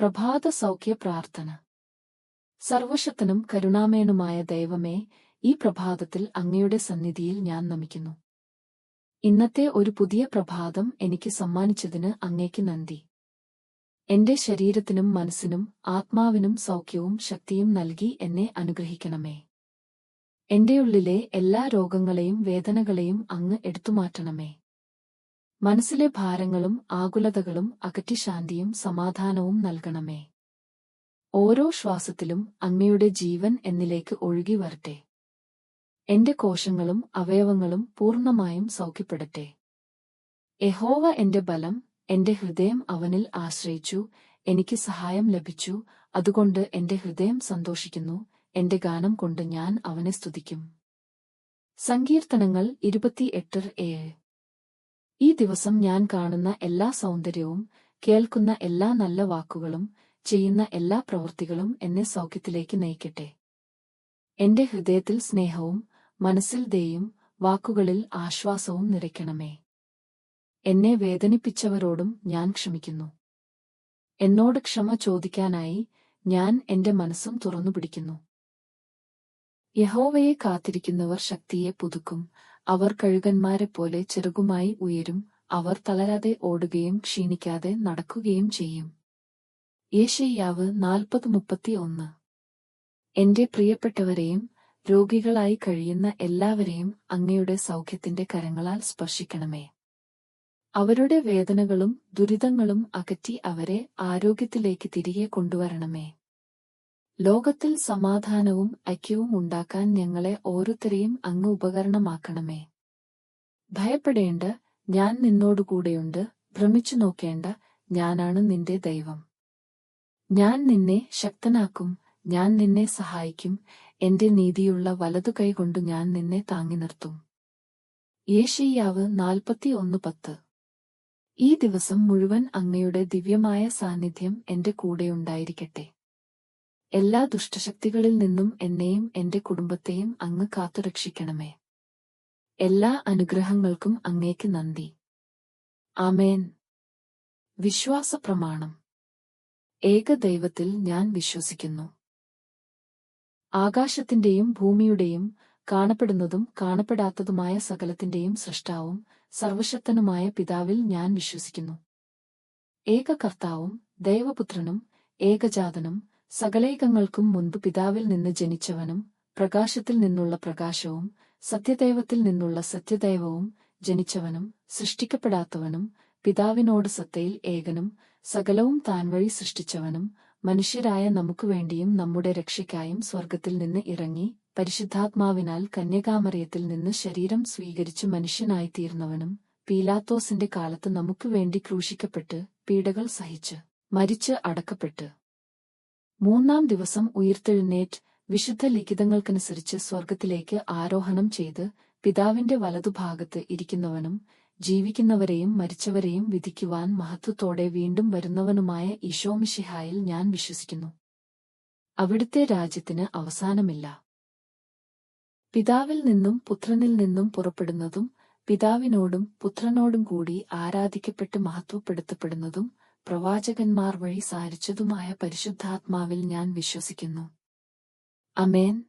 പ്രഭാത സൗഖ്യ പ്രാർത്ഥന സർവശക്തനും കരുണാമേനുമായ ദൈവമേ ഈ പ്രഭാതത്തിൽ അങ്ങയുടെ സന്നിധിയിൽ ഞാൻ നമിക്കുന്നു. ഇന്നത്തെ ഒരു പുതിയ പ്രഭാതം എനിക്ക് സമ്മാനിച്ചതിന് അങ്ങേക്ക് നന്ദി. എന്റെ ശരീരത്തിനും മനസ്സിനും ആത്മാവിനും സൗഖ്യവും ശക്തിയും നൽകി എന്നെ അനുഗ്രഹിക്കണമേ. എന്റെ ഉള്ളിലെ എല്ലാ രോഗങ്ങളെയും വേദനകളെയും അങ്ങ് എടുത്തുമാറ്റണമേ. മനസ്സിലെ ഭാരങ്ങളും ആകുലതകളും അകറ്റി ശാന്തിയും സമാധാനവും നൽകണമേ. ഓരോ ശ്വാസത്തിലും അങ്ങയുടെ ജീവൻ എന്നിലേക്ക് ഒഴുകി വരട്ടെ. എന്റെ കോശങ്ങളും അവയവങ്ങളും പൂർണമായും സൗഖ്യപ്പെടട്ടെ. യഹോവ എന്റെ ബലം എന്റെ ഹൃദയം അവനിൽ ആശ്രയിച്ചു എനിക്ക് സഹായം ലഭിച്ചു അതുകൊണ്ട് എന്റെ ഹൃദയം സന്തോഷിക്കുന്നു എന്റെ ഗാനം കൊണ്ട് ഞാൻ അവനെ സ്തുതിക്കും. സങ്കീർത്തനങ്ങൾ ഇരുപത്തിയെട്ട് ഏഴ്. ഈ ദിവസം ഞാൻ കാണുന്ന എല്ലാ സൗന്ദര്യവും കേൾക്കുന്ന എല്ലാ നല്ല വാക്കുകളും ചെയ്യുന്ന എല്ലാ പ്രവൃത്തികളും എന്നെ സൗഖ്യത്തിലേക്ക് നയിക്കട്ടെ. എന്റെ ഹൃദയത്തിൽ സ്നേഹവും മനസ്സിൽ ദയും വാക്കുകളിൽ ആശ്വാസവും നിറയ്ക്കണമേ. എന്നെ വേദനിപ്പിച്ചവരോടും ഞാൻ ക്ഷമിക്കുന്നു. എന്നോട് ക്ഷമ ചോദിക്കാനായി ഞാൻ എന്റെ മനസ്സും തുറന്നുപിടിക്കുന്നു. യഹോവയെ കാത്തിരിക്കുന്നവർ ശക്തിയെ പുതുക്കും അവർ കഴുകന്മാരെ പോലെ ചെറുകുമായി ഉയരും അവർ തളരാതെ ഓടുകയും ക്ഷീണിക്കാതെ നടക്കുകയും ചെയ്യും. യേശയ്യാവ് നാൽപ്പത് മുപ്പത്തി ഒന്ന് എന്റെ പ്രിയപ്പെട്ടവരെയും രോഗികളായി കഴിയുന്ന എല്ലാവരെയും അങ്ങയുടെ സൗഖ്യത്തിന്റെ കരങ്ങളാൽ സ്പർശിക്കണമേ. അവരുടെ വേദനകളും ദുരിതങ്ങളും അകറ്റി അവരെ ആരോഗ്യത്തിലേക്ക് തിരികെ കൊണ്ടുവരണമേ. ലോകത്തിൽ സമാധാനവും ഐക്യവും ഉണ്ടാക്കാൻ ഞങ്ങളെ ഓരോരുത്തരെയും അങ്ങ് ഉപകരണമാക്കണമേ. ഭയപ്പെടേണ്ട ഞാൻ നിന്നോടുകൂടെയുണ്ട്. ഭ്രമിച്ചു നോക്കേണ്ട ഞാനാണ് നിന്റെ ദൈവം. ഞാൻ നിന്നെ ശക്തനാക്കും ഞാൻ നിന്നെ സഹായിക്കും. എന്റെ നീതിയുള്ള വലതു കൈകൊണ്ട് ഞാൻ നിന്നെ താങ്ങി നിർത്തും. യേശയ്യാവ് നാൽപ്പത്തി ഒന്ന് പത്ത്. ഈ ദിവസം മുഴുവൻ അങ്ങയുടെ ദിവ്യമായ സാന്നിധ്യം എന്റെ കൂടെയുണ്ടായിരിക്കട്ടെ എല്ലാ ദുഷ്ടശക്തികളിൽ നിന്നും എന്നെയും എന്റെ കുടുംബത്തെയും അങ്ങ് കാത്തുരക്ഷിക്കണമേ. എല്ലാ അനുഗ്രഹങ്ങൾക്കും അങ്ങേക്ക് നന്ദി. ആമേൻ. വിശ്വാസ പ്രമാണം ഏക ദൈവത്തിൽ ഞാൻ വിശ്വസിക്കുന്നു. ആകാശത്തിന്റെയും ഭൂമിയുടെയും കാണപ്പെടുന്നതും കാണപ്പെടാത്തതുമായ സകലത്തിന്റെയും സൃഷ്ടാവും സർവശക്തനുമായ പിതാവിൽ ഞാൻ വിശ്വസിക്കുന്നു. ഏക കർത്താവും ദൈവപുത്രനും ഏകജാതനും സകലേകങ്ങൾക്കും മുൻപ് പിതാവിൽ നിന്ന് ജനിച്ചവനും പ്രകാശത്തിൽ നിന്നുള്ള പ്രകാശവും സത്യദൈവത്തിൽ നിന്നുള്ള സത്യദൈവവും ജനിച്ചവനും സൃഷ്ടിക്കപ്പെടാത്തവനും പിതാവിനോട് സത്തയിൽ ഏകനും സകലവും താൻ വഴി സൃഷ്ടിച്ചവനും മനുഷ്യരായ നമുക്ക് വേണ്ടിയും നമ്മുടെ രക്ഷയ്ക്കായും സ്വർഗത്തിൽ നിന്ന് ഇറങ്ങി പരിശുദ്ധാത്മാവിനാൽ കന്യകാമറിയത്തിൽ നിന്ന് ശരീരം സ്വീകരിച്ചു മനുഷ്യനായിത്തീർന്നവനും പീലാത്തോസിന്റെ കാലത്ത് നമുക്ക് വേണ്ടി ക്രൂശിക്കപ്പെട്ട് പീഡകൾ സഹിച്ച് മരിച്ച് അടക്കപ്പെട്ട് മൂന്നാം ദിവസം ഉയർത്തെഴുന്നേറ്റ് വിശുദ്ധ ലിഖിതങ്ങൾക്കനുസരിച്ച് സ്വർഗത്തിലേക്ക് ആരോഹണം ചെയ്ത് പിതാവിന്റെ വലതുഭാഗത്ത് ഇരിക്കുന്നവനും ജീവിക്കുന്നവരെയും മരിച്ചവരെയും വിധിക്കുവാൻ മഹത്വത്തോടെ വീണ്ടും വരുന്നവനുമായ ഈശോമിഷിഹായിൽ ഞാൻ വിശ്വസിക്കുന്നു. അവിടുത്തെ രാജ്യത്തിന് അവസാനമില്ല. പിതാവിൽ നിന്നും പുത്രനിൽ നിന്നും പുറപ്പെടുന്നതും പിതാവിനോടും പുത്രനോടും കൂടി ആരാധിക്കപ്പെട്ട് മഹത്വപ്പെടുത്തപ്പെടുന്നതും പ്രവാചകന്മാർ വഴി സാരിച്ചതുമായ പരിശുദ്ധാത്മാവിൽ ഞാൻ വിശ്വസിക്കുന്നു. അമേൻ